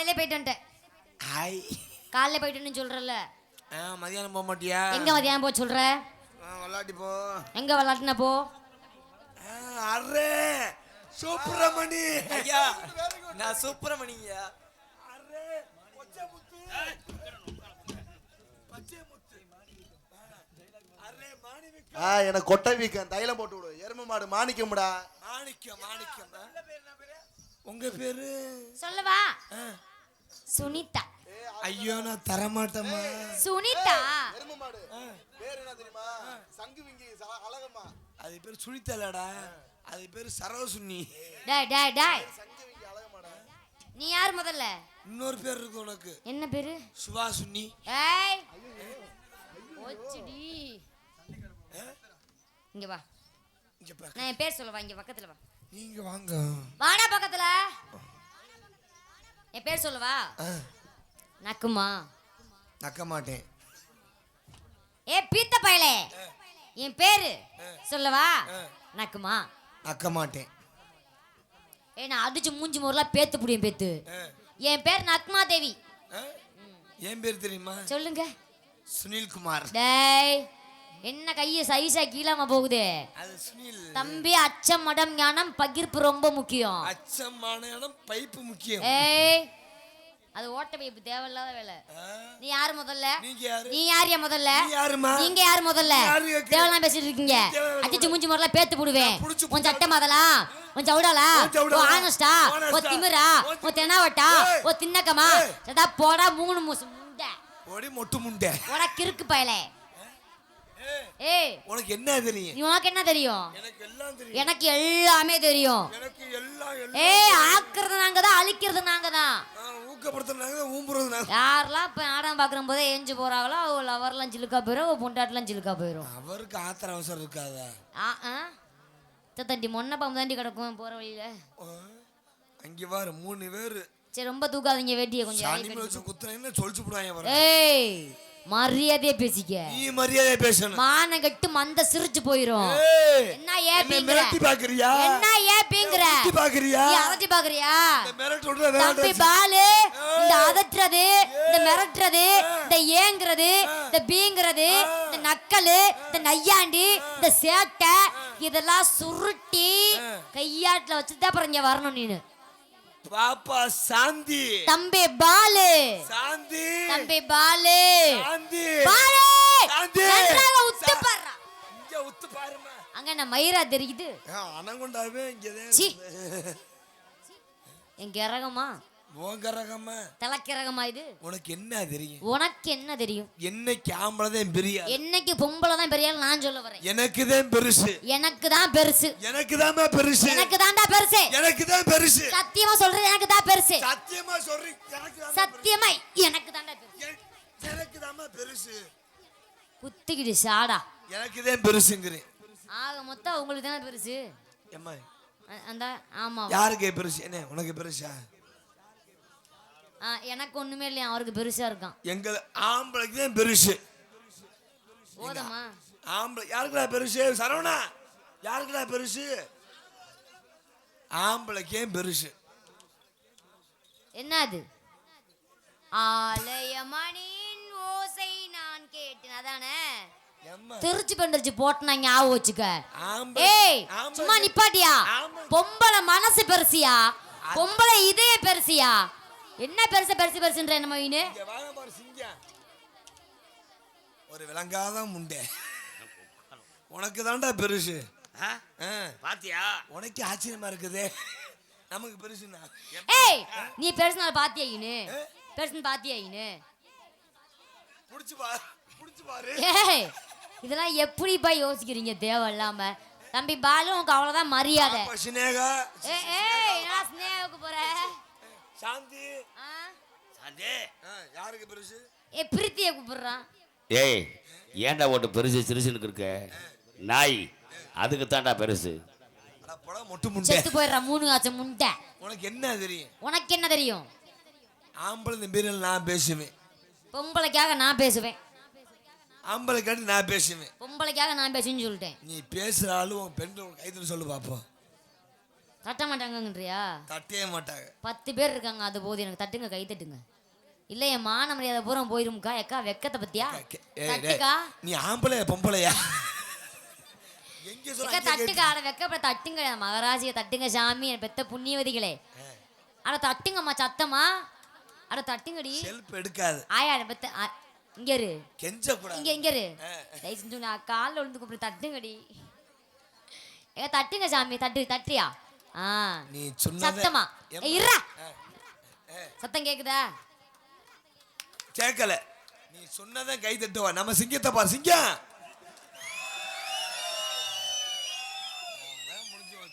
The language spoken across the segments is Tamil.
காலையிலே போயிட்டு வந்துட்டேன். ஹாய். காலையில போயிட்டுன்னு சொல்றல ஆ மதியானம் போக மாட்டியா? எங்க மதியானம் போ சொல்ற? விளாட்டி போ. எங்க விளாட்டுன போ. ஆ, அரே சுப்பிரமணி. ஐயா நான் சுப்பிரமணியா அரே பச்சை முத்து. பச்சை முத்து. அரே மாணிவிக்க ஆ எனக்கு கொட்டை வீக்கம். தைலம் போட்டு விடு. எருமை மாடு மாணிக்கம்டா. மாணிக்கம் மாணிக்கம்? உங்க பேரு சொல்லவா. ஆ. சுனிதா. ஐயோ நான் தரமாட்டேம்மா. சுனிதா. எருமை மாடு. பேர் என்ன தெரியுமா? சங்கு விங்கி ச- அழகம்மா. அது பேர் சுனித்தலடா அது பேர் சரவசுன்னி டேய் டேய் டேய். சங்கு விங்கி அழகம்மாடா. நீ யார் முதல்ல? இன்னொரு பேர் இருக்கு உனக்கு. என்ன பேரு? சுபாசுன்னி ஏய். ஓச்சுடி இங்க வா. இங்க பாக்க நான் என் பேர் சொல்லவா? இங்க பக்கத்துல வா. நீங்க வாங்க. வாடா பக்கத்துல. என் பேர் சொல்லவா? நக்குமா? நக்க மாட்டேன். ஏ பீத்த பயலே. என் பேரு சொல்லவா? நக்குமா? நக்க மாட்டேன். ஏ நான் அடிச்சு மூஞ்சி முறைலாம் பேத்து புடியும் பேத்து. என் பேர் நக்மா தேவி? என் பேர் தெரியுமா? சொல்லுங்க. சுனில்குமார். டேய். என்ன கைய சைஸா கீழாம போகுது? தம்பி அச்சம் மடம் ஞானம் பகிர்ப்பு ரொம்ப முக்கியம். அச்சமான இடம் பைப்பு முக்கியம். ஏய் அது ஓட்ட பைப்பு தேவையில்லாத வேலை. நீ யாரு முதல்ல? நீ யார் ஏன் முதல்ல? நீங்க யாரு முதல்ல? தேவலாம் பேசிட்டு இருக்கீங்க. அடிச்சு மூஞ்சி முறைலாம் பேத்து போடுவேன். உன் சட்டை மதலா? உன் சவுடாலா? உன் ஆனஸ்டா உன்? திமிரா? உன் தெனாவட்டா. உன் தின்னக்கமா. சதா போடா மூணு மூசு முண்டை. மொட்டு முண்டை. போடா கிறுக்கு பயலே. ஏய், உனக்கு என்ன தெரியும்? நீ உனக்கு என்ன தெரியும்? எனக்கு எல்லாம் தெரியும். எனக்கு எல்லாமே தெரியும். எனக்கு எல்லாம் ஏய் ஆக்குறது நாங்க தான் அழிக்கிறது நாங்க தான் ஆ, ஊக்கப்படுத்துனாங்க ஊம்புறது நாங்க யாரெல்லாம் இப்போ நாடகம் பார்க்குற போதே எஞ்சி போறாங்களோ அவ லவர்லாம் சிலுக்கா போயிடும் அவ பொண்டாட்டிலாம் சிலுக்கா போயிடும் அவருக்கு ஆத்திர அவசரம் இருக்காதா. தண்டி மொன்ன பாம்பு தாண்டி கிடக்கும் போற வழியில. அங்க பாரு மூணு பேரு. சரி ரொம்ப தூக்காதீங்க வேட்டியை கொஞ்சம் குத்துறீங்கன்னு சொல்லிச்சு போடுவாங்க ஏய் மரியாதையா பேசிக்க. நீ மரியாதை பேசணும். மான கட்டு மந்த சிரிச்சு போயிரும். என்ன என்னை ஏப்பிங்கிற மிரட்டி பாக்குறியா? என்ன ஏப்பிங்கிற மிரட்டி பாக்குறியா? நீ அரட்டி பாக்குறியா? இந்த மிரட்டு விடுற தம்பி பாலு இந்த அதட்டுறது இந்த மிரட்டுறது இந்த ஏங்குறது இந்த பீங்கிறது இந்த நக்கலு இந்த நையாண்டி இந்த சேட்டை இதெல்லாம் சுருட்டி கையாட்டுல வச்சுதான் அப்புறம் இங்க வரணும் நீனு. பாப்பா சாந்தி. தம்பி பாலு. சாந்தி. தம்பி பாலு. சாந்தி. பாலு. சாந்தி. நன்றாக உத்து பாடுறா. இங்க உத்து பாருமா அங்க என்ன மயிரா தெரியுது? அனங்குண்டாவே இங்கதான் சீ. என் கிரகமா உன் கரகம்மா தலைக்கிறகமா இது? உனக்கு என்ன தெரியும்? உனக்கு என்ன தெரியும்? என்னைக்கு ஆம்பளைதான் பெரிய என்னைக்கு பொம்பளை தான் பெரிய நான் சொல்ல வரேன். எனக்கு தான் பெருசு. எனக்கு தான் பெருசு. எனக்கு தான்மா பெருசு. எனக்கு தான்டா பெருசு. எனக்கு தான் பெருசு. சத்தியமா சொல்றேன் எனக்கு தான் பெருசு. சத்தியமா சொல்றேன் எனக்கு தான் சத்தியமா எனக்கு தான்டா பெருசு. எனக்கு தான்மா பெருசு. குத்திக்கிட்டு சாடா. எனக்கு தான் பெருசுங்கிறேன். ஆக மொத்தம் உங்களுக்கு தானே பெருசு? ஏம்மா? அந்த ஆமா யாருக்கு பெருசு? என்ன உனக்கு பெருசா? எனக்கு ஒண்ணுமே இல்லையா? அவருக்கு பெருசா இருக்கான். எங்க ஆம்பளைக்கு தான் பெருசு. போதுமா? ஆம்பளை யாருக்குடா பெருசு? சரவணா யாருக்குடா பெருசு? ஆம்பளைக்கே பெருசு? என்ன அது? ஆலயமணியின் ஓசை நான் கேட்டேன். அதானே? திருச்சி பண்டரிச்சு போட்டனா ஞாபகம் வச்சுக்க. ஏய் சும்மா நிப்பாட்டியா? பொம்பளை மனசு பெருசியா? பொம்பளை இதய பெருசியா? என்ன பெருசு பெருசு பெருசுன்ற என்ன மொயினு இங்க வாங்க பாரு சிங்கம் ஒரு விளங்காத முண்டை. உனக்கு தான்டா பெருசு. பாத்தியா? உனக்கு ஆச்சரியமா இருக்குதே. நமக்கு பெருசுண்ணா ஏய் நீ பெருசுனால பாத்தியா இனு பெருசுன்னு பாத்தியா இனு புடிச்சு பாரு புடிச்சு பாரு. ஏய் இதெல்லாம் எப்படிப்பா யோசிக்கிறீங்க தேவையில்லாம தம்பி பாலு உனக்கு அவ்வளவுதான் மரியாதை. ஏய் ஏய் நான் ஸ்னேவுக்கு போறேன் சாந்தி. ஆ? சாந்தே. ஆ, யாருக்கு பெருசு? ஏ பிரீத்தியை கூப்பிடுறான் ஏய் ஏன்டா ஓட்டு பெருசு சிறுசுன்னு இருக்க? நாய் அதுக்கு தான்டா பெருசு. செத்து போயிடுறான் மூணு காய்ச்சல் முண்டை. உனக்கு என்ன தெரியும்? உனக்கு என்ன தெரியும்? ஆம்பளை இந்த பேரில் நான் பேசுவேன். பொம்பளைக்காக நான் பேசுவேன். ஆம்பளை காட்டி நான் பேசுவேன். பொம்பளைக்காக நான் பேசுன்னு சொல்லிட்டேன். நீ பேசுற ஆளு உன் பெண்கள் கைத்துல சொல்லு பாப்போம். தட்ட மாட்டாங்கன்றியா தட்டவே மாட்டாங்க. பத்து பேர் இருக்காங்க அது போது எனக்கு தட்டுங்க கை தட்டுங்க. இல்ல என் மான மரியாதை பூரா போயிரும்க்கா. எக்கா வெக்கத்தை பத்தியா? தட்டுக்கா? நீ ஆம்பளையா பொம்பளையா? தட்டுக்கா. அட வெக்கப்பட தட்டுங்க மகராஜிய தட்டுங்க சாமி. என் பெத்த புண்ணியவதிகளே. அட தட்டுங்கம்மா சத்தமா? அட தட்டுங்கடி. எடுக்காது. ஆயா பெத்த இங்க இரு. கெஞ்ச கூடாது இங்க இங்க இரு. தயவு செஞ்சு நான் காலில் விழுந்து கூப்பிடு தட்டுங்கடி. ஏ தட்டுங்க சாமி. தட்டு தட்டியா நீ சத்தமா. இருடா. சத்தம் கேக்குதா? கேட்கல நீ சொன்னதான் கை தட்டுவா. நம்ம சிங்கத்தை பாரு சிங்கம்.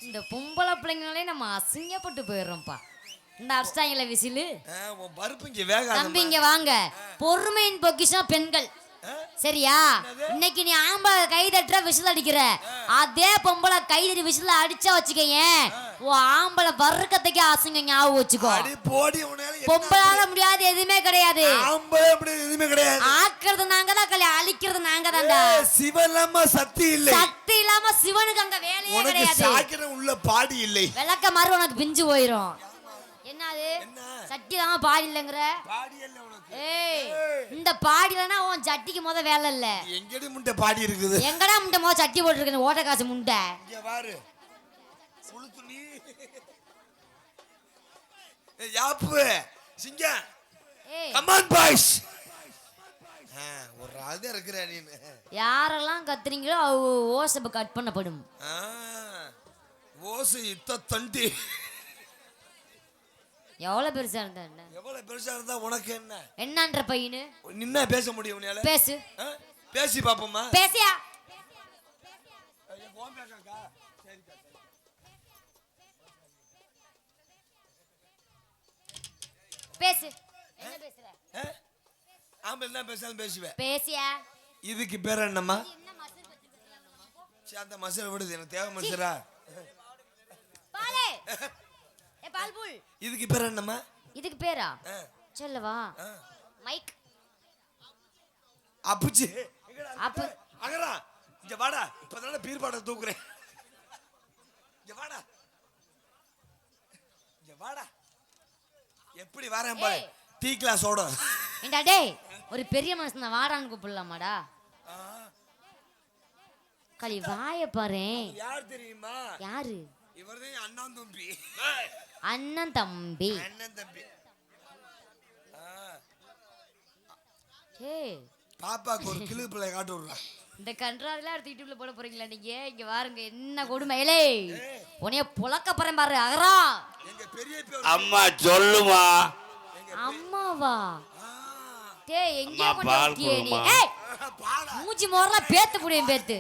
இந்த பொம்பளை பிள்ளைங்களே நம்ம அசிங்கப்பட்டு போயிடுறோம்ப்பா. இந்த அடிச்சிட்டாங்கல்ல விசிலு. பருப்பு இங்க வேகாது தம்பி இங்க வாங்க. பொறுமையின் பொக்கிஷம் பெண்கள். சரியா? இன்னைக்கு நீ ஆம்பளை கை தட்டுற விசில் அடிக்கிற. அதே பொம்பளை கை தட்டி விசில் அடிச்சா வச்சுக்கயேன் ஓ ஆம்பளை வர்க்கத்துக்கே அசிங்க ஞாபகம் வச்சுக்கோ. பொம்பளால முடியாது எதுவுமே கிடையாது. எதுவுமே கிடையாது. ஆக்குறது நாங்க தான் கல்யா அழிக்கிறது நாங்க தான்டா. சிவலாம சக்தி இல்லை. சக்தி இல்லாம சிவனுக்கு அங்க வேலையே கிடையாது. உள்ள பாடி இல்லை. விளக்க மாதிரி உனக்கு பிஞ்சு போயிரும். என்னது? என்ன? சட்டி தான் பாடி இல்லைங்கிற பாடி இல்லை உனக்கு. ஏய் இந்த பாடிலனா உன் சட்டிக்கு முத வேலை இல்ல. எங்கடி முண்டை பாடி இருக்குது? எங்கடா முண்டை முத சட்டி போட்டுருக்கு ஓட்ட காசு முண்டை. இங்க பாரு. சுழு துணி ஏய், யாப்பு? சிங்கம். ஏய். கமான் பாய்ஸ் ஒரு தான் இருக்கிற நீ யாரெல்லாம் கத்துறீங்களோ அவங்க ஓசப்ப கட் பண்ணப்படும். ஓசு இத்த தண்டி. எவ்வளவு பெருசா இருந்தா என்ன? எவ்வளவு பெருசா இருந்தா உனக்கு என்ன? என்னன்ற பையனு? நின்னா பேச முடியும் உன்னால பேசு? பேசி பாப்போமா பேசியா? பேசு. என்ன பேசுற? ஆம்பளை பேசாலும் பேசுவேன். பேசியா? இதுக்கு பேர் என்னம்மா? சரி, அந்த மசரை விடுது எனக்கு தேவை மசரா இதுக்கு பேர் என்னம்மா இதுக்கு பேரா? சொல்லவா. மைக் அப்புச்சு. அப்பு. அகரா இங்க வாடா. இப்பதானே பீர்பாட தூக்குறேன். இங்க வாடா. இங்க வாடா. எப்படி வரேன் பாரு. டீ கிளாஸோட ஏண்டா டேய் ஒரு பெரிய மனுஷன் வாடான்னு கூப்பிடலாமாடா? களி வாய பாரு யார் தெரியுமா? யாரு? இவர்தான் என் அண்ணன் தம்பி. அண்ணன் தம்பி. அண்ணன் தம்பி. ஏய் பாப்பாக்கு ஒரு கிளு பிள்ளை காட்டு விடுறான் இந்த கன்றாவிலாம் எடுத்து யூடியூப்ல போட போறீங்களா நீங்க? இங்க பாருங்க என்ன கொடுமை ஏலே உனைய புழக்க போறேன் பாரு அகரா. எங்க பெரிய பேர் அம்மா சொல்லுமா. அம்மாவா? டேய் எங்க வந்தியே நீ. ஏய் பாடா மூஞ்சி மோரலாம் பேத்து புடியும் பேத்து.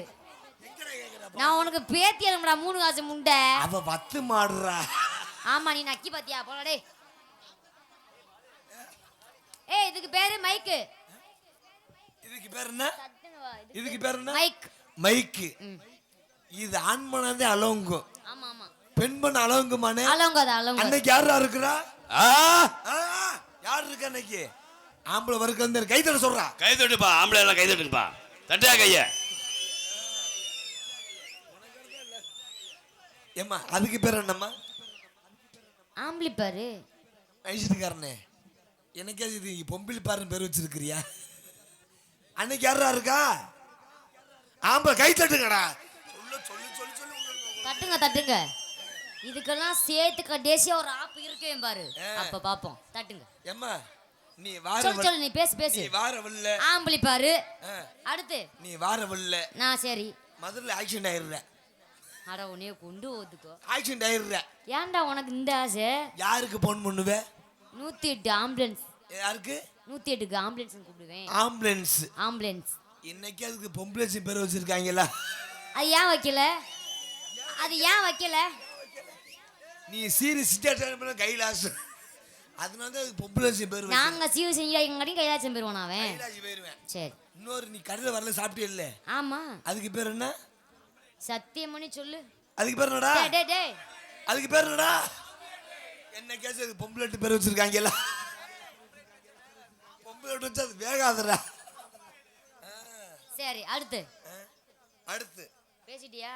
நான் உனக்கு பேத்தி அனுப்புடா மூணு காசு முண்டை. அவ வத்து மாடுறா. ஆமா நீ நக்கி பாத்தியா? போடா டேய். ஏய் இதுக்கு பேரு மைக்கு. இதுக்கு பேர் என்ன? இதுக்கு பேர் என்ன? மைக். மைக்கு. இது ஆண் பண்ணாதே அலவுங்கும் ஆமா ஆமா. பெண் பண்ண அலவுங்குமானே அலங்க அது அலங்க அன்னைக்கு யாரா இருக்கிறா? ஆ? ஆ, யார் இருக்கா அன்னைக்கு? ஆம்பளை வருக்கு வந்து கை தட சொல்றா. கை தட்டுப்பா ஆம்பளை எல்லாம் கை தட்டுப்பா தட்டியா கைய? ஏம்மா அதுக்கு பேர் என்னம்மா? ஆம்பளி பாரு. ஐசிட்டுக்காரனே எனக்கே இது பொம்பில் பாருன்னு பேர் வச்சிருக்கிறியா? அன்னைக்கு யாரா இருக்கா? ஆம்பளை கை தட்டுங்கடா. சொல்லு சொல்லு சொல்லு சொல்லு தட்டுங்க தட்டுங்க. இதுக்கெல்லாம் சேர்த்து கடைசியா ஒரு ஆப் இருக்கவே பாரு. அப்ப பாப்போம். தட்டுங்க. ஏம்மா நீ வார சொல்லு சொல்லு நீ பேசு பேசு. நீ வார வல்ல. ஆம்பளி பாரு. அடுத்து. நீ வார வல்ல. நான் சரி. மதுரில் ஆக்சிடென்ட் ஆயிடுற அட உன்னைய கொண்டு ஓதுக்கோ ஆக்சிடென்ட் ஆயிடுற ஏன்டா உனக்கு இந்த ஆசை? யாருக்கு போன் பண்ணுவ? நூத்தி எட்டு ஆம்புலன்ஸ் யாருக்கு? நூத்தி எட்டுக்கு ஆம்புலன்ஸ் கூப்பிடுவேன். ஆம்புலன்ஸ் ஆம்புலன்ஸ் இன்னைக்கு அதுக்கு பொம்பளை பேர் வச்சிருக்காங்களா அது ஏன் வைக்கல? அது ஏன் வைக்கல? நீ சீரியஸ் சிட்டாட்டம் கைலாஸ் அதனால தான் பொம்பளை பேர் நாங்க சீவு செஞ்சா எங்கடையும் கைலாசம் போயிருவோம் அவன். சரி. இன்னொரு நீ கடையில் வரல சாப்பிட்டே இல்ல ஆமா. அதுக்கு பேர் என்ன? சத்தியமணி சொல்லு. அதுக்கு பேர் என்னடா? டேய், டேய் அதுக்கு பேர் என்னடா? என்ன கேஸ் அது பொம்பளை பேர் வச்சிருக்காங்களா பொம்பளை வச்சு அது வேகாதடா. சரி அடுத்து. அடுத்து. பேசிட்டியா?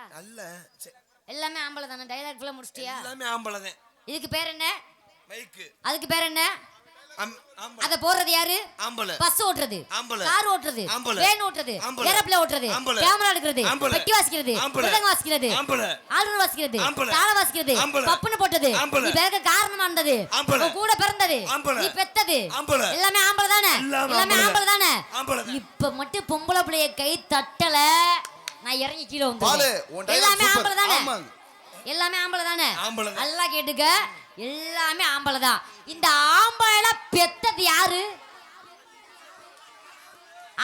சரி எல்லாமே ஆம்பளை தானே டைலாக் ஃபுல்லாக முடிச்சிட்டியா? எல்லாமே ஆம்பளை தான் இதுக்கு பேர் என்ன? மைக்கு அதுக்கு பேர் என்ன? அத போடுறது யாரு ஆம்பளை பஸ் ஓட்டுறது ஆம்பளை. கார் ஓட்டுறது ஆம்பளை. வேன் ஓட்டுறது ஆம்பளை. ஏரோப்ளேன் ஓட்டுறது ஆம்பளை. கேமரா எடுக்கிறது ஆம்பளை. வெட்டி வாசிக்கிறது. மிருதங்கம் வாசிக்கிறது ஆம்பளை. ஆளுநர் வாசிக்கிறது ஆம்பளை. தாள வாசிக்கிறது. பப்புன்னு போட்டது. நீ பிறக்க காரணமா இருந்தது ஆம்பளை. கூட பிறந்தது ஆம்பளை. நீ பெத்தது ஆம்பளை. எல்லாமே ஆம்பளை தானே எல்லாமே ஆம்பளை. தானே. இப்ப மட்டும் பொம்பளை பிள்ளைய கை தட்டல நான் இறங்கி கீழே வந்து எல்லாமே. ஆம்பளை தானே. எல்லாமே ஆம்பளை தான். நல்லா கேட்டுக்க எல்லாமே ஆம்பளை தான் இந்த ஆம்பளை பெத்தது யாரு?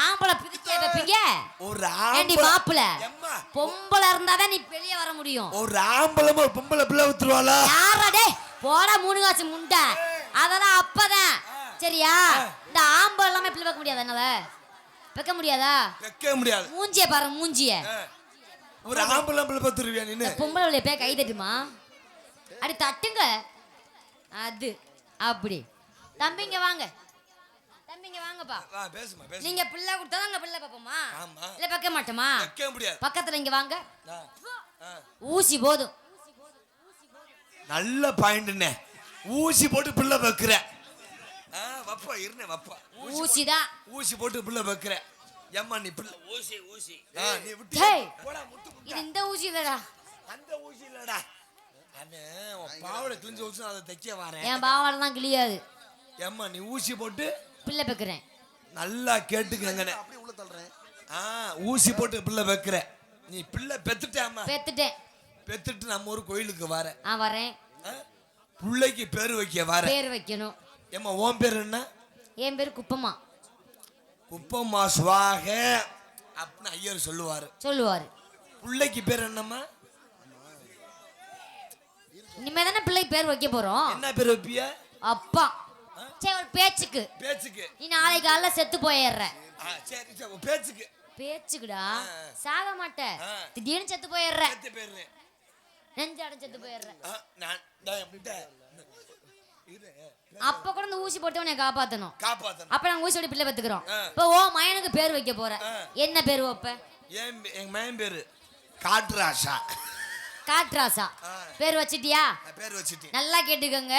ஆம்பளை பிரிச்சு வைப்பீங்க ஒரு ஆம்பளை மாப்பிள? பொம்பளை இருந்தாதான் நீ வெளியே வர முடியும். ஒரு ஆம்பளை ஒரு பொம்பளை பிள்ளை வித்துருவாளா? யாரடே போடா மூணு காசு முண்டை. அதெல்லாம் அப்பதான். சரியா? இந்த ஆம்பளை எல்லாமே பிள்ளை வைக்க முடியாதா என்னால. வைக்க முடியாதா? வைக்க முடியாது. மூஞ்சிய பாரு மூஞ்சிய. ஒரு ஆம்பளை பிள்ளை பத்துருவியா நீனு? பொம்பளை பிள்ளைய போய் கை தட்டுமா? அடி தட்டுங்க. அது. அப்படி. தம்பிங்க வாங்க. தம்பிங்க வாங்கப்பா. வா பேசுமா பேசு நீங்க பிள்ளை கொடுத்தா நாங்க பிள்ளை பார்ப்போமா? ஆமா. இல்ல பார்க்க மாட்டோமா? பக்கத்துல இங்க வாங்க. ஊசி போதும். நல்ல பாயிண்ட்னே ஊசி போட்டு பிள்ளை வைக்கிற வப்பா இருனே வப்பா. ஊசி ஊசி தான் ஊசி போட்டு பிள்ளை வைக்கிற ஏம்மா நீ பிள்ளை ஊசி ஊசி. நீ விட்டு. போடா முட்டு. இது இந்த ஊசி இல்லடா. அந்த ஊசி இல்லடா. பாவடை கிழிஞ்சு வச்சு அதை தைக்க வரேன். என் பாவாடெல்லாம் கிளியாது ஏம்மா நீ ஊசி போட்டு பிள்ளை பெக்கிறேன். நல்லா கேட்டுக்கங்கண்ணே. அப்படியே உள்ள தள்ளுறேன். ஆ ஊசி போட்டு பிள்ளை வைக்கிற நீ பிள்ளை பெத்துட்டாமா பெத்துட்டேன். பெத்துட்டு நம்ம ஒரு கோயிலுக்கு வர ஆ வரேன். ஆ? பிள்ளைக்கு பேர் வைக்க வர பேர் வைக்கணும். ஏம்மா உன் பேர் என்ன? என் பேர் குப்பம்மா. குப்பம்மா சுவாக அப்படின்னு ஐயர் சொல்லுவாரு. சொல்லுவாரு. பிள்ளைக்கு பேர் என்னம்மா? இனிமே தானே பிள்ளைக்கு பேர் வைக்க போறோம். என்ன பேர் வைப்பிய? அப்பா. சரி ஒரு பேச்சுக்கு. பேச்சுக்கு. நீ நாளை காலைல செத்து போயிடுற. சரி பேச்சுக்கு. பேச்சுக்குடா? சாக மாட்ட. திடீர்னு செத்து போயிடுற. பேத்து பேரு நெஞ்சாட செத்து போயிடுற. நான் நான் அப்ப கூட இந்த ஊசி போட்டு உன்னை காப்பாத்தணும். காப்பாத்தணும். அப்ப நாங்க ஊசியோட பிள்ளை பெத்துக்கிறோம். இப்போ ஓ மயனுக்கு பேர் வைக்க போற. என்ன பேர் வைப்ப? பே- எங்க மகன் பேரு காட்ராஷா காட்ராசா. பேர் வச்சிட்டியா? பேர் வச்சுட்டேன். நல்லா கேட்டுக்கோங்க.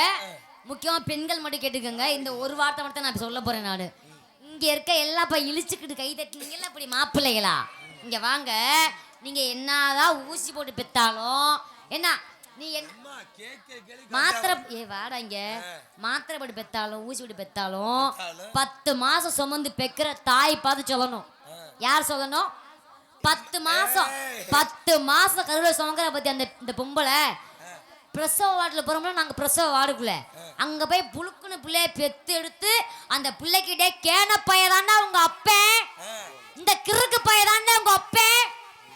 முக்கியமா பெண்கள் மட்டும் கேட்டுக்கோங்க. இந்த ஒரு வார்த்தை மட்டும் நான் இப்ப சொல்ல போறேன் நானு. இங்க இருக்க எல்லா பா இழிச்சுக்கிட்டு கை தட்டுனீங்கல்ல அப்படி மாப்பிள்ளைகளா? இங்க வாங்க. நீங்க என்னதான் ஊசி போட்டு பெத்தாலும் என்ன நீ என்ன மாத்திரை ஏ வாடா இங்க. மாத்திரை போட்டு பெத்தாலும் ஊசி போட்டு பெத்தாலும். பத்து மாசம் சுமந்து பெக்கிற தாய் பார்த்து சொல்லணும். யார் சொல்லணும்? பத்து மாசம். பத்து மாசம் கருவில சுமக்கிற பத்தி அந்த இந்த பொம்பளை. பிரசவ வார்டில் போறோம்னா நாங்க பிரசவ வார்டுக்குள்ள அங்க போய் புழுக்குன்னு பிள்ளைய பெத்து எடுத்து அந்த பிள்ளைகிட்டே கேன பையதாண்டா உங்க அப்பன் இந்த கிறுக்கு பையதாண்டா உங்க அப்பன்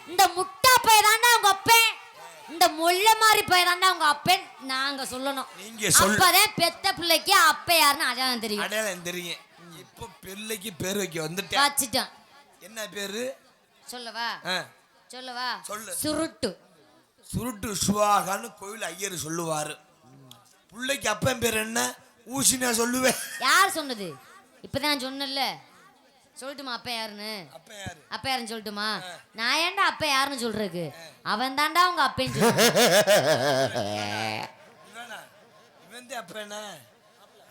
இந்த முட்டா பையதாண்டா உங்க அப்பன் இந்த முள்ள மாதிரி பையதாண்டா உங்க அப்பன் நாங்க சொல்லணும். அப்பதான் பெத்த பிள்ளைக்கு அப்ப யாருன்னு அடையாளம் தெரியும். அடையாளம் தெரியும். இப்போ பிள்ளைக்கு பேர் வைக்க வந்துட்டேன். என்ன பேரு? சொல்லவா? ஆ, சொல்லவா? சொல்லு. சுருட்டு. சுருட்டு சுவாகான்னு கோயில் ஐயர் சொல்லுவாரு. பிள்ளைக்கு அப்பன் பேர் என்ன? ஊசி நான் சொல்லுவேன். யார் சொன்னது? இப்பதான் நான் சொன்னேன்ல சொல்லட்டுமா அப்ப யாருன்னு? அப்பன் யாரு? அப்ப யாருன்னு சொல்லட்டுமா? நான் ஏன்டா அப்ப யாருன்னு சொல்றதுக்கு? அவன் தான்டா உங்க அப்பேன்னு சொல்றேன் இவனா? இவன் தான் அப்பனா?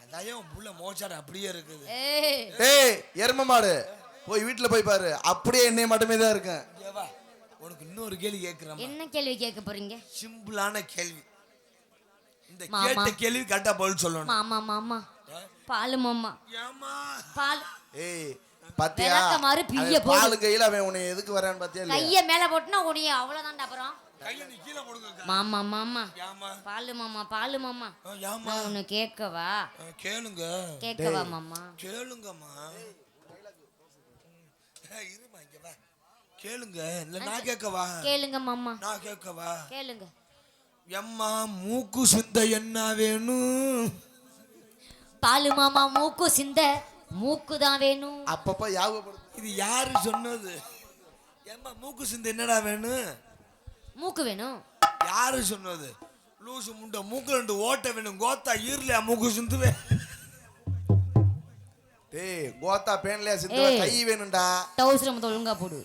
அதான் உன் புள்ள மோச்சாடு அப்படியே இருக்குது. ஏய் எரும மாடு. போய் வீட்டுல போய் பாரு. அப்படியே என்னைய மட்டுமே தான் இருக்கேன். உனக்கு இன்னொரு கேள்வி கேட்கிறேன் என்ன கேள்வி கேட்க போறீங்க? சிம்பிளான கேள்வி. இந்த. கேட்ட கேள்வி கரெக்டா பதில் சொல்லணும். மாமா மாமா. பாலு மாமா. ஏமா பால். ஏய் பாத்தியா? பிய்ய அவன் போடு. பாலு கையில அவன் உன்னை எதுக்கு வரான்னு பாத்தியா கைய மேல போட்டுனா உடைய அவ்வளவுதான்டா அப்புறம். கையை நீ கீழே கொடுங்க மாமா மாமா. ஏமா பாலு மாமா பாலு மாமா. ஏமா நான் உன்னை கேட்கவா? கேளுங்க. கேட்கவா மாமா? கேளுங்கம்மா. இருமா இங்க வா. கேளுங்க. இல்ல நான் கேட்கவா? கேளுங்க மாமா. நான் கேட்கவா? கேளுங்க. எம்மா மூக்கு சுத்த என்ன வேணும்? பாலு மாமா மூக்கு சிந்த மூக்கு தான் வேணும். அப்பப்ப யாபப்படுத்து இது யாரு சொன்னது? எம்மா மூக்கு சிந்த என்னடா வேணும்? மூக்கு வேணும். யாரு சொன்னது? லூசு முண்டை மூக்கு ரெண்டு ஓட்ட வேணும். கோத்தா ஈரலையா மூக்கு சிந்துவே? டேய் கோத்தா பேன்லயா சிந்துவ. கை வேணும்டா. டவுசர் மட்டும் ஒழுங்கா போடு.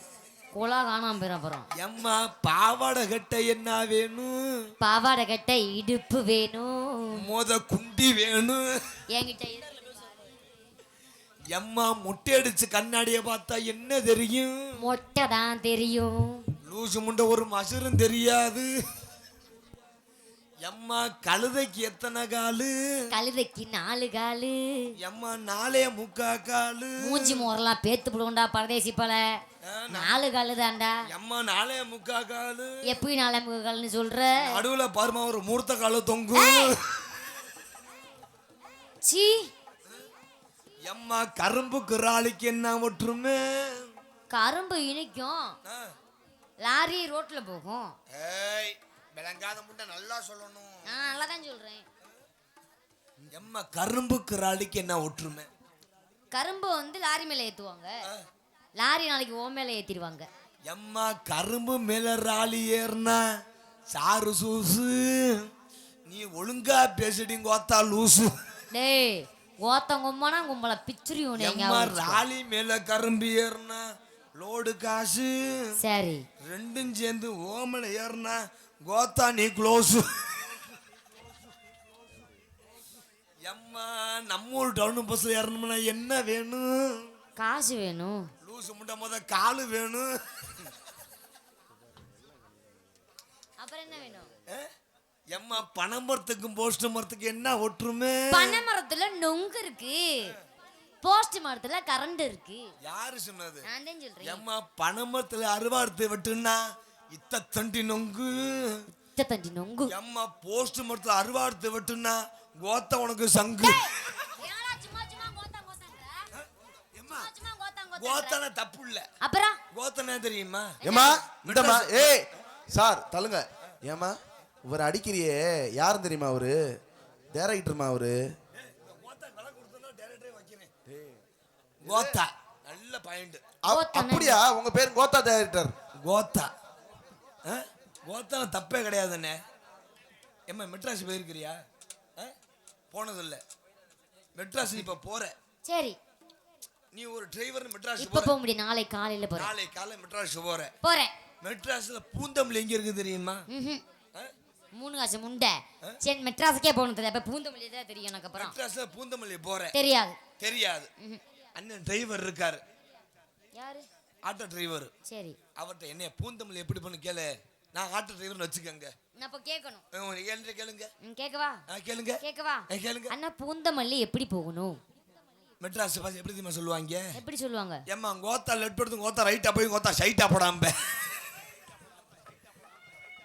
குலா காணாம போயிடும் அப்புறம். எம்மா பாவாடை கட்ட என்ன வேணும்? பாவாடை கட்ட இடுப்பு வேணும். மோத குண்டி வேணும். என்கிட்ட. எம்மா முட்டை அடிச்சு கண்ணாடிய பார்த்தா என்ன தெரியும்? மொட்டை தான் தெரியும். லூசு முண்டை ஒரு மசுரும் தெரியாது. எம்மா கழுதைக்கு எத்தனை காலு? கழுதைக்கு நாலு காலு. எம்மா நாளே முக்கா காலு? மூஞ்சி மோரெல்லாம் பேத்து போடுவோம்டா பரதேசி பல. நாலு காலு தான்டா எம்மா நாளே முக்கா காலு? எப்படி நாளை கால்னு சொல்ற? நடுவுல பாருமா ஒரு மூர்த்த காலு தொங்கும். சீ! எம்மா கரும்பு கிராளிக்கு என்ன ஒற்றுமை? கரும்பு இனிக்கும். லாரி ரோட்ல போகும். ஏய்! விளங்காத முண்டை நல்லா சொல்லணும். நான் நல்லா தான் சொல்றேன். எம்மா கரும்பு கிராளிக்கு என்ன ஒற்றுமை? கரும்பு வந்து லாரி மேல ஏத்துவாங்க. லாரி நாளைக்கு ஓ மேல ஏத்திடுவாங்க. எம்மா கரும்பு மேல ராலி ஏறினா சாரு சூசு. நீ ஒழுங்கா பேசிடி கோத்தா லூசு. டேய் ஓத்தம் கும்பனா கும்பல பிச்சுரி எம்மா ராலி மேல கரும்பு ஏறினா லோடு காசு. சரி. ரெண்டும் சேர்ந்து ஓமல ஏறினா கோத்தா நீ க்ளோஸு எம்மா நம்ம ஊர் டவுன் பஸ்ல ஏறணும்னா என்ன வேணும்? காசு வேணும். லூசு முட்டை முத காலு வேணும். அப்புறம் என்ன வேணும்? எம்மா பனை மரத்துக்கும் போஸ்ட் மரத்துக்கு என்ன ஒற்றுமை? பனை மரத்துல நொங்கு இருக்கு. போஸ்ட் மரத்துல கரண்ட் இருக்கு. யாரு சொன்னது? நான் தான் சொல்றேன். எம்மா பனை மரத்துல அருவாடுத்து வெட்டுனா இத்த தண்டி நொங்கு. இத்த தண்டி நொங்கு. எம்மா போஸ்ட் மரத்துல அருவாடுத்து வெட்டுனா கோத்த உனக்கு சங்கு? கோத்தன தப்பு இல்ல. அப்புறம்? கோத்தனா தெரியுமா? ஏமா இந்தம்மா ஏய் சார் தள்ளுங்க. ஏமா இவர் அடிக்கிறியே. யாரும் தெரியுமா அவரு? டேரக்டருமா அவரு? கோத்தா. நல்ல பாயிண்ட்? அப்படியா? உங்க பேர் கோத்தா டேரக்டர் கோத்தா. அஹ்? கோத்தன தப்பே கிடையாதுண்ணே. எம்மா மெட்ராஸ் போயிருக்கிறியா? போனதில்ல. மெட்ராஸ் இப்ப போற. சரி. நீ ஒரு டிரைவர் மெட்ராஸ் இப்ப போக முடியும். நாளை காலையில போறேன். நாளை காலை மெட்ராஸ் போற. போறேன். மெட்ராஸ்ல பூந்தமல்லி எங்க இருக்கு தெரியுமா? மூணு காசு முண்டை. சரி மெட்ராஸுக்கே போனது அப்ப பூந்தமல்லி தான் தெரியும் எனக்கு அப்புறம். மெட்ராஸ்ல பூந்தமல்லி போற. தெரியாது. தெரியாது. அண்ணன் டிரைவர் இருக்காரு. யாரு? ஆட்டோ டிரைவர் சரி. அவர்கிட்ட என்ன பூந்தமல்லி எப்படி பண்ணு கேளு? நான் ஆட்டோ டிரைவர்னு வச்சுக்கோங்க. நான் அப்ப கேட்கணும் கேளுங்க. கேளுங்க கேட்கவா கேளுங்க. கேட்கவா கேளுங்க. அண்ணா பூந்தமல்லி எப்படி போகணும்? மெட்ராஸ் பாஸ் எப்படி தெரியுமா சொல்லுவாங்க? எப்படி சொல்லுவாங்க? ஏம்மா கோத்தா லெட் எடுத்து கோத்தா ரைட்டா போய் கோத்தா ஷைட்டா போடாம.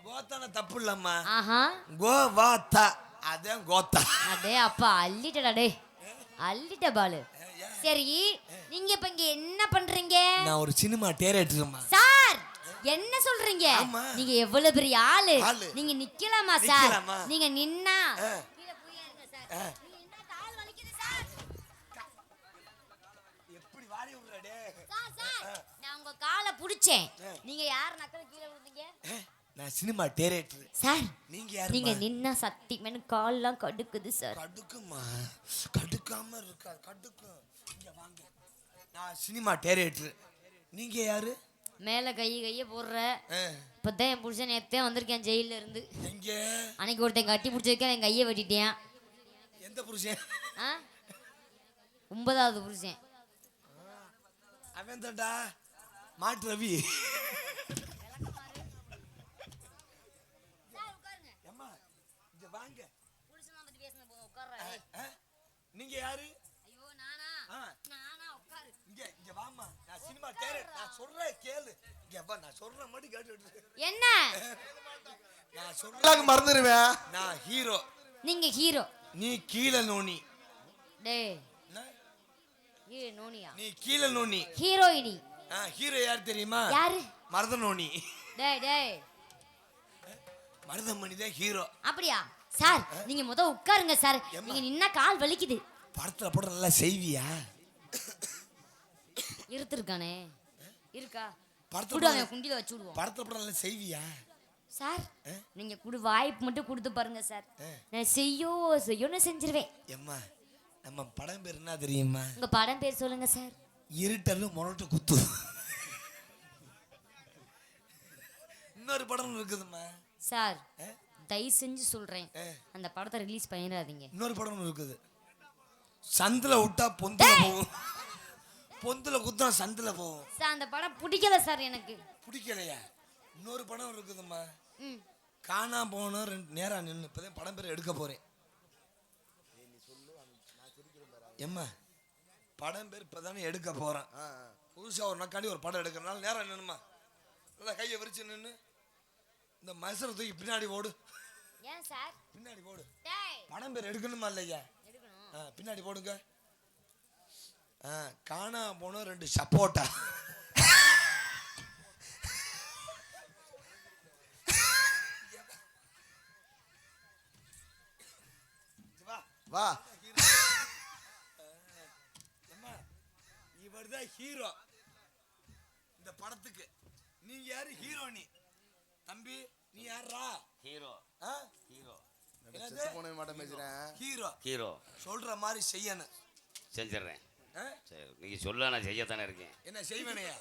கோத்தான தப்பு இல்லம்மா. ஆஹா. கோவாத்தா. அதான் கோத்தா. அடே அப்பா அள்ளிட்டடா டே அள்ளிட்ட பாலு. சரி நீங்க இப்ப இங்க என்ன பண்றீங்க? நான் ஒரு சினிமா டேரக்டர்மா சார் என்ன சொல்றீங்க. நீங்க எவ்வளவு பெரிய ஆளு. நீங்க நிக்கலாமா சார்? நீங்க நின்னா. கால் புடிச்சேன். நீங்க யார் நக்கல கீழே விழுந்தீங்க? நான் சினிமா டேரக்டர் சார் நீங்க யாரு நீங்க நின்னா சத்தியமே கால்லாம் கடுக்குது சார். கடுக்குமா? கடுக்காம இருக்கா கடுக்கும். இங்க வாங்க. நான் சினிமா டேரக்டர் நீங்க யாரு? மேல கை கைய போடுற. இப்பதான் என் புருஷன் நேத்தே வந்திருக்கேன் ஜெயில இருந்து. எங்க? அன்னைக்கு ஒருத்தன் கட்டி பிடிச்சிருக்கேன் என் கையை வெட்டிட்டேன். எந்த புருஷன்? ஆ? ஒன்பதாவது புருஷன். அவன் தான்டா. மாட்டு ரவி? நீங்க யாரு ஐயோ நானா ஆ, நானா உட்காரு இங்க இங்க வாம்மா நான் சினிமா டேரக்டர் நான் சொல்றேன் கேளு. இங்க வா நான் சொல்ற மாதிரி கேட்டு என்ன? நான் எல்லாம் மறந்துடுவேன் நான் ஹீரோ. நீங்க ஹீரோ. நீ கீழே நோனி. டேய். நோனியா? நீ கீழே நோனி. ஹீரோயினி. ஆ ஹீரோ யார் தெரியுமா? யாரு? மருத நோனி. டேய் டேய். மருதமணி தான் ஹீரோ. அப்படியா? சார் நீங்க முத உட்காருங்க சார்? நீங்க நின்னா கால் வலிக்குது. படத்துல போட நல்லா செய்வியா? இருந்திருக்கானே இருக்கா? படத்துல குண்டில வச்சு விடுவோம். படத்துல போட நல்லா செய்வியா? சார் நீங்க குடு வாய்ப்பு மட்டும் கொடுத்து பாருங்க சார். நான் செய்யோ செய்யோன்னு செஞ்சிருவேன். எம்மா நம்ம படம் பேர் என்ன தெரியுமா? உங்க படம் பேர் சொல்லுங்க சார். இருட்டல்ல முரட்டு குத்து. இன்னொரு படம் இருக்குதும்மா. சார்? தயவு செஞ்சு சொல்றேன். அந்த படத்தை ரிலீஸ் பண்ணிடாதீங்க. இன்னொரு படம் இருக்குது. சந்தில விட்டா பொந்துல போகும். பொந்துல குத்தா சந்தில போகும். சார் அந்த படம் பிடிக்கல சார் எனக்கு. பிடிக்கலையா. இன்னொரு படம் இருக்குதும்மா. காணாம போனோம் ரெண்டு நேரம் நின்று இப்போதான் படம் பேர் எடுக்க போறேன். எம்மா படம் பேர் இப்போதானே எடுக்க போறேன். புதுசா ஒரு நக்காண்டி ஒரு படம் எடுக்கிறனால நேரம் நின்னுமா? நல்லா கையை விரிச்சு நின்று இந்த மசரை தூக்கி பின்னாடி ஓடு. ஏன் சார்? பின்னாடி போடு டேய். படம் பேர் எடுக்கணுமா இல்லையா? பின்னாடி போடுங்க. ஆ காணாம போனோம் ரெண்டு சப்போட்டா. வா வா. அம்மா இவர் தான் ஹீரோ இந்த படத்துக்கு. நீங்க யாரு ஹீரோனி தம்பி நீ யாரா ஹீரோ ஆ? ஹீரோ ஹீரோ ஹீரோ சொல்ற மாதிரி செய்யணும். செஞ்சிடுறேன்? சரி நீங்க சொல்ல நான் செய்யத்தானே இருக்கேன். என்ன செய்வனையா?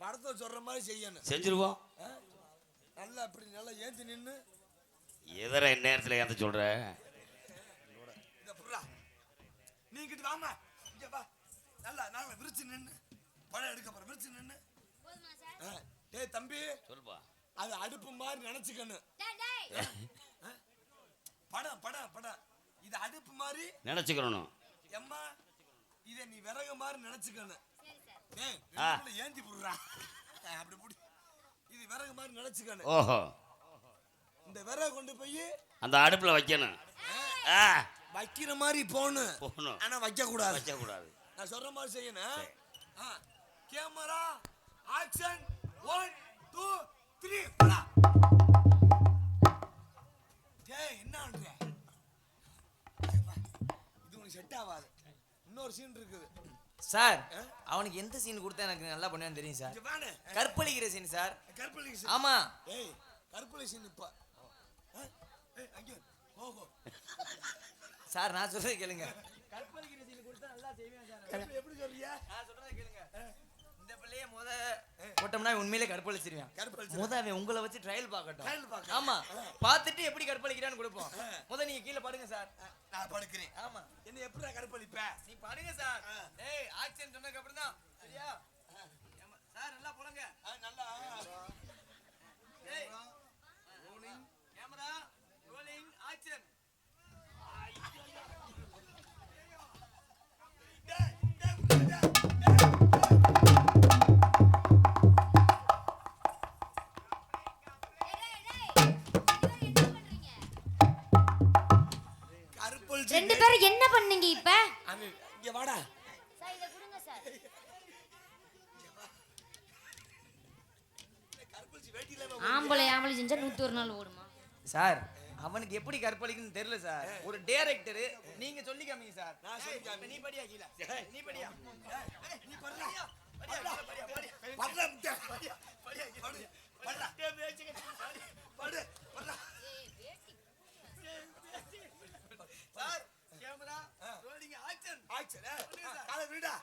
படத்தை சொல்ற மாதிரி செய்யணும். செஞ்சிருவோம். ஆ? நல்லா அப்படி நல்லா ஏந்தி நின்று எதிர நேரத்தில் ஏந்த புறா நீ கிட்ட வாமா இங்க வா. நல்லா நல்லா விரிச்சு நின்று படம் எடுக்க போற விரிச்சு நின்று டேய் தம்பி. சொல்லுப்பா. அது அடுப்பு மாதிரி நினைச்சுக்கணும் டேய் டேய். படம் படம் படம். இது அடுப்பு மாதிரி நினச்சிக்கிறணும் எம்மா? இதை நீ விறகு மாதிரி நினைச்சுக்கணும் ஏந்தி புடுறா. அப்படி புடி. இது விறகு மாதிரி நினைச்சுக்கணும் ஓஹோ. இந்த விறகு கொண்டு போய் அந்த அடுப்பில் வைக்கணும். ஆ. வைக்கிற மாதிரி போகணும் போகணும். ஆனா வைக்க கூடாது வைக்கக்கூடாது. நான் சொல்ற மாதிரி செய்யணும். ஆ. Camera action one two three டேய் என்ன பண்ற? இது உனக்கு செட் ஆகாது. இன்னொரு சீன் இருக்குது. சார் அவனுக்கு எந்த சீன் கொடுத்தா எனக்கு நல்லா பண்ணுவேன்னு தெரியும் சார். கற்பழிக்கிற சீன் சார். கற்பழகி சீன் ஆமா. ஏய் கற்பழகி சீன் இப்ப. அங்கே. சார் நான் சொல்றதை கேளுங்க. கற்பழிக்கிற சீன் கொடுத்தா நல்லா செய்வேன் சார். எப்படி சொல்றியா? நான் சொல்றதை கேளுங்க. பிள்ளைய முத போட்டோம்னா உண்மையிலே கற்பழிச்சிருவேன் கற்பழிச்சு முத அவன் உங்களை வச்சு ட்ரையல் Trial பார்க்கட்டும். ஆமா பார்த்துட்டு எப்படி கற்பழிக்கிறான்னு கொடுப்போம். முத நீங்க கீழே பாடுங்க சார். நான் படுக்கிறேன். ஆமா. என்ன எப்படிடா கற்பழிப்ப நீ பாடுங்க சார். டேய் ஆக்ஷன் சொன்னதுக்கு அப்புறம் தான் சரியா. சார் நல்லா போடுங்க ஆ, நல்லா இப்ப? இங்க வாடா. ஆம்பளை ஆம்பளை செஞ்சா நூத்தி ஒரு நாள் ஓடுமா? சார் அவனுக்கு எப்படி கற்பழிக்குன்னு தெரியல சார். ஒரு டைரக்டர் நீங்க சொல்லி காமிங்க சார். நான் சொல்லி நீ படியா கீழ? நீ படியா? நீ படுறா படுறா படுறா படுறா படுறா படுறா படுறா படுறா சார் ஆக்சன் அதை விடா